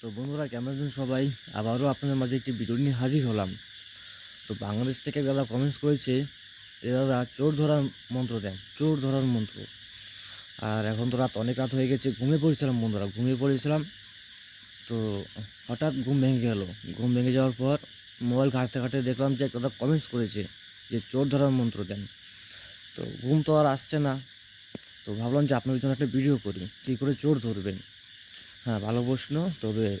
তো বন্ধুরা, কেমন আছেন সবাই? আবারও আপনাদের মাঝে একটি ভিডিও নিয়ে হাজির হলাম। তো বাংলাদেশ থেকে দাদা কমেন্টস করেছে যে দাদা চোর ধরার মন্ত্র দেন, চোর ধরার মন্ত্র। আর এখন তো রাত অনেক রাত হয়ে গেছে, ঘুমিয়ে পড়েছিলাম বন্ধুরা, ঘুমিয়ে পড়েছিলাম। তো হঠাৎ ঘুম ভেঙে গেল। ঘুম ভেঙে যাওয়ার পর মোবাইল ঘাঁটতে ঘাঁটতে দেখলাম যে দাদা কমেন্টস করেছে যে চোর ধরার মন্ত্র দেন। তো ঘুম তো আর আসছে না। তো ভাবলাম যে আপনাদের জন্য একটা ভিডিও করি, কী করে চোর ধরবেন? হ্যাঁ ভালো প্রশ্ন। তবে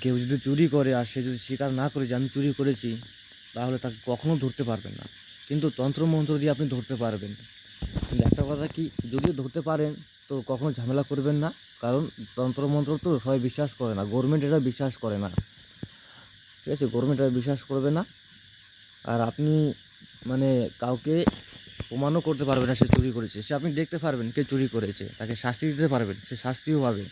কেউ যদি চুরি করে আর সে যদি স্বীকার না করে যে আমি চুরি করেছি, তাহলে তাকে কখনো ধরতে পারবেন না। কিন্তু তন্ত্রমন্ত্র দিয়ে আপনি ধরতে পারবেন। কিন্তু একটা কথা কি, যদি ধরতে পারেন, তো কখনো ঝামেলা করবেন না। কারণ তন্ত্রমন্ত্র তো সবাই বিশ্বাস করে না গভর্নমেন্ট এটা বিশ্বাস করে না। ঠিক আছে গভর্নমেন্ট এটা বিশ্বাস করবে না। আর আপনি মানে কাউকে প্রমাণও করতে পারবে না সে চুরি করেছে। সে আপনি দেখতে পারবেন কে চুরি করেছে, তাকে শাস্তি দিতে পারবেন, সে শাস্তিও পাবে।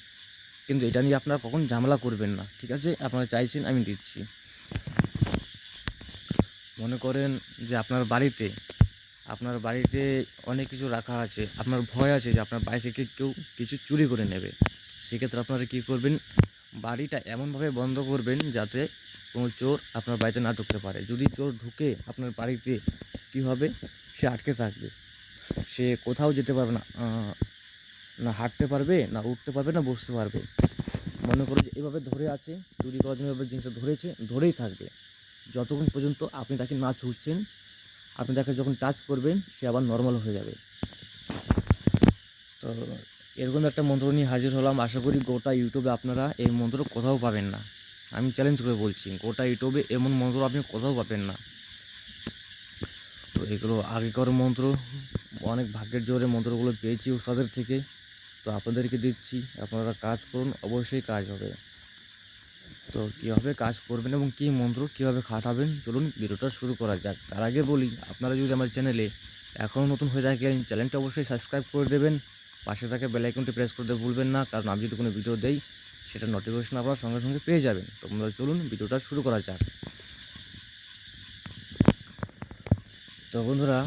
কিন্তু এটা নিয়ে আপনারা কখন ঝামেলা করবেন না, ঠিক আছে? আপনারা চাইছেন, আমি দিচ্ছি। মনে করেন যে আপনার বাড়িতে আপনার বাড়িতে অনেক কিছু রাখা আছে, আপনার ভয় আছে যে আপনার বাড়ি থেকে কেউ কিছু চুরি করে নেবে। সেক্ষেত্রে আপনারা কী করবেন? বাড়িটা এমনভাবে বন্ধ করবেন যাতে কোনো চোর আপনার বাড়িতে না ঢুকতে পারে। যদি চোর ঢুকে আপনার বাড়িতে কী হবে? সে আটকে থাকবে। সে কোথাও যেতে পারবে না। না হাঁটতে পারবে, না উঠতে পারবে, না বসতে পারবে। মনে করো যে এভাবে ধরে আছে, চুরি করার জন্য এভাবে জিনিসটা ধরেছে, ধরেই থাকবে। যতক্ষণ পর্যন্ত আপনি তাকে না ছুটছেন আপনি তাকে যখন টাচ করবেন, সে আবার নর্মাল হয়ে যাবে। তো এরকম একটা মন্ত্র নিয়ে হাজির হলাম। আশা করি গোটা ইউটিউবে আপনারা এই মন্ত্র কোথাও পাবেন না। আমি চ্যালেঞ্জ করে বলছি, গোটা ইউটিউবে এমন মন্ত্র আপনি কোথাও পাবেন না। তো এগুলো আগেকার মন্ত্র, অনেক ভাগ্যের জোরে মন্ত্রগুলো পেয়েছি ওস্তাদের থেকে। তো আপনাদেরকে দিচ্ছি, আপনারা কাজ করুন, অবশ্যই কাজ হবে। তো কীভাবে কাজ করবেন এবং কী মন্ত্র কীভাবে খাটাবেন, চলুন ভিডিওটা শুরু করা যাক। তার আগে বলি, আপনারা যদি আমার চ্যানেলে এখনও নতুন হয়ে থাকেন, চ্যানেলটা অবশ্যই সাবস্ক্রাইব করে দেবেন। পাশে থাকে বেল আইকনটি প্রেস করতে ভুলবেন না, কারণ আমি যদি কোনো ভিডিও দেই, সেটা নোটিফিকেশন আপনারা সঙ্গে সঙ্গে পেয়ে যাবেন। তো আপনারা চলুন ভিডিওটা শুরু করা যাক। তো বন্ধুরা,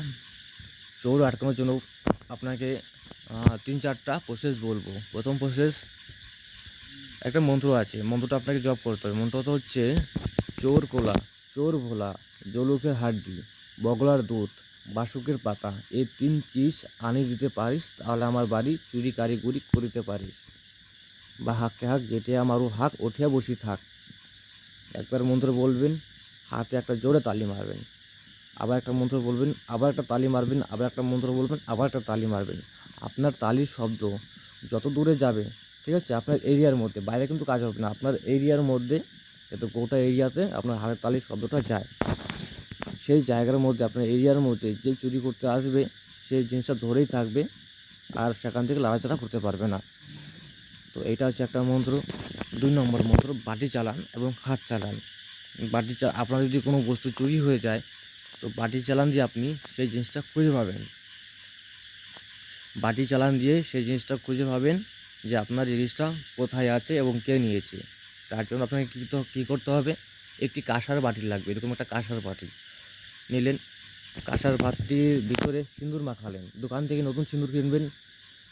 চোর আটকানোর জন্য আপনাকে তিন চারটা প্রসেস বলব। প্রথম প্রসেস একটা মন্ত্র আছে। মন্ত্রটা আপনাকে জব করতে হবে। মন্ত্রটা হচ্ছে, চোর কোলা, চোর ভোলা, জলুকের হাড্ডি, বগলার দুধ, বাসুকের পাতা এই তিন চিজ আনি দিতে পারিস, তাহলে আমার বাড়ি চুরি কারিগরি করিতে পারিস। বা হাককে হাক, যেটে আমারও হাক উঠিয়া বসি থাক। একবার মন্ত্র বলবেন, হাতে একটা জোরে তালি মারবেন। আবার একটা মন্ত্র বলবেন, আবার একটা তালি মারবেন, আবার একটা মন্ত্র বলবেন, আবার একটা তালি মারবেন। আপনার তালির শব্দ যত দূরে যাবে, ঠিক আছে, আপনার এরিয়ার মধ্যে, বাইরে কিন্তু কাজ হবে না, আপনার এরিয়ার মধ্যে যাতে গোটা এরিয়াতে আপনার হাতের তালির শব্দটা যায়। সেই জায়গার মধ্যে, আপনার এরিয়ার মধ্যে যে চুরি করতে আসবে সেই জিনিসটা ধরেই থাকবে আর সেখান থেকে লাড়াচাড়া করতে পারবে না। তো এটা হচ্ছে একটা মন্ত্র। দুই নম্বর মন্ত্র, বাটি চালান এবং হাত চালান। বাটি চা আপনার যদি কোনো বস্তু চুরি হয়ে যায় তো বাটি চালান দিয়ে আপনি সেই জিনিসটা খুঁজে পাবেন। বাটি চালান দিয়ে সেই জিনিসটা খুঁজে পাবেন যে আপনার জিনিসটা কোথায় আছে এবং কে নিয়েছে। তার জন্য আপনাকে কী তো, কী করতে হবে? একটি কাঁসার বাটি লাগবে, এরকম একটা কাঁসার বাটি। নিলেন, কাঁসার বাটির ভিতরে সিঁদুর মাখালেন। দোকান থেকে নতুন সিঁদুর কিনবেন,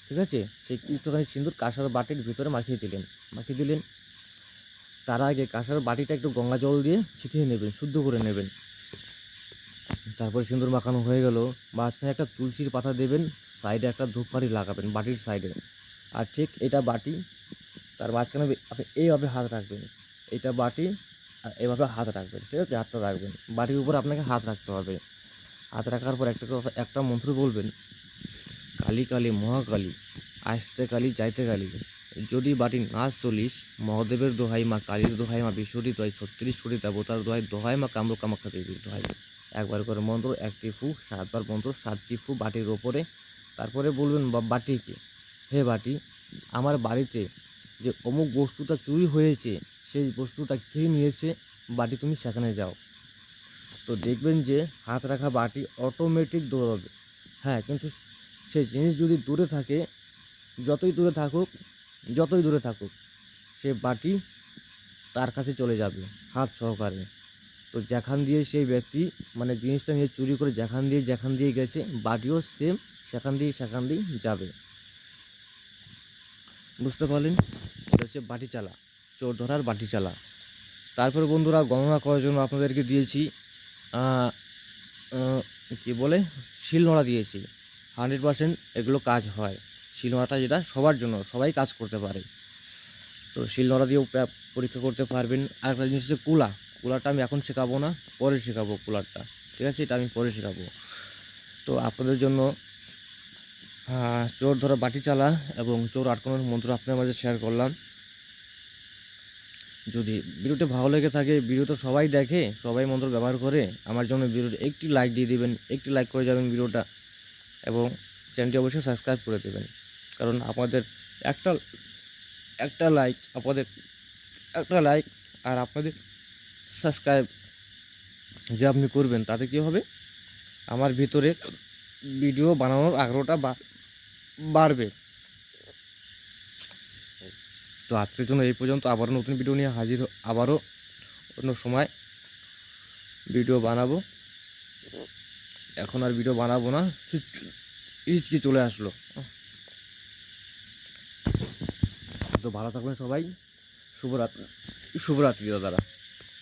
ঠিক আছে? সেই একটুখানি সিঁদুর কাঁসার বাটির ভিতরে মাখিয়ে দিলেন। মাখিয়ে দিলেন, তার আগে কাঁসার বাটিটা একটু গঙ্গা জল দিয়ে ছিটিয়ে নেবেন, শুদ্ধ করে নেবেন। তারপরে সিঁদুর মাখানো হয়ে গেল। মাঝখানে একটা তুলসীর পাতা দেবেন, সাইডে একটা ধূপকাঠি লাগাবেন বাটির সাইডে। আর ঠিক এটা বাটি, তার মাঝখানে আপনি এইভাবে হাত রাখবেন। এটা বাটি আর এভাবে হাত রাখবেন, ঠিক আছে? হাতটা রাখবেন। বাটির উপর আপনাকে হাত রাখতে হবে। হাত রাখার পর একটা কথা, একটা মন্ত্র বলবেন, কালী কালী, মহাকালী, আসতে কালী, যাইতে কালী। যদি বাটি না চলিস, মহাদেবের দোহাই মা, কালীর দোহাই মা বিশ্বরী দোহাই ছত্রিশ কোটি দেবতার দোহাই দোহাই মা কামরূপ কামাখ্যা দেবীর দোহাই। একবার করে মন্ত্র, একটি ফু, সাতবার মন্ত্র, সাতটি ফু বাটির ওপরে। তারপরে বলবেন বাটিকে হে বাটি, আমার বাড়িতে যে অমুক বস্তুটা চুরি হয়েছে, সেই বস্তুটা কে নিয়েছে? বাটি তুমি সেখানে যাও। তো দেখবেন যে হাত রাখা বাটি অটোমেটিক দৌড়াবে। হ্যাঁ কিন্তু সেই জিনিস যদি দূরে থাকে, যতই দূরে থাকুক, যতই দূরে থাকুক, সে বাটি তার কাছে চলে যাবে হাত সহকারে। তো যেখান দিয়ে সেই ব্যক্তি মানে জিনিসটা নিয়ে চুরি করে যেখান দিয়ে যেখান দিয়ে গেছে বাটিও সেম সেখান দিয়ে সেখান দিয়েই যাবে। বুঝতে পারলেন? এটা হচ্ছে বাটি চালা চোর ধরার বাটি চালা তারপর বন্ধুরা গণনা করার জন্য আপনাদেরকে দিয়েছি কি বলে? শিলনোড়া দিয়েছি। হান্ড্রেড পার্সেন্ট এগুলো কাজ হয়। শিলনোড়াটা যেটা সবার জন্য, সবাই কাজ করতে পারে। তো শিলনোড়া দিয়েও পরীক্ষা করতে পারবেন। আর একটা জিনিস হচ্ছে কুলা। কুলারটা আমি এখন শেখাবো না, পরে শেখাবো কুলারটা ঠিক আছে? এটা আমি পরে শেখাবো। তো আপনাদের জন্য চোর ধরা বাটি চালা এবং চোর আটকানোর মন্ত্র আপনার মাঝে শেয়ার করলাম। যদি ভিডিওটি ভালো লেগে থাকে, ভিডিও তো সবাই দেখে, সবাই মন্ত্র ব্যবহার করে, আমার জন্য ভিডিওটি একটি লাইক দিয়ে দিবেন, একটি লাইক করে যাবেন ভিডিওটা, এবং চ্যানেলটি অবশ্যই সাবস্ক্রাইব করে দেবেন। কারণ আপনাদের একটা একটা লাইক আপনাদের একটা লাইক আর আপনাদের সাবস্ক্রাইব যে আপনি করবেন, তাতে কি হবে? আমার ভিতরে ভিডিও বানানোর আগ্রহটা বাড়বে। তো আজকের জন্য এই পর্যন্ত। আবারও নতুন ভিডিও নিয়ে হাজির আবারও অন্য সময় ভিডিও বানাবো। এখন আর ভিডিও বানাবো না। হিচকি চলে আসলো। তো ভালো থাকবেন সবাই। শুভরাত্রি শুভরাত্রি দাদারা।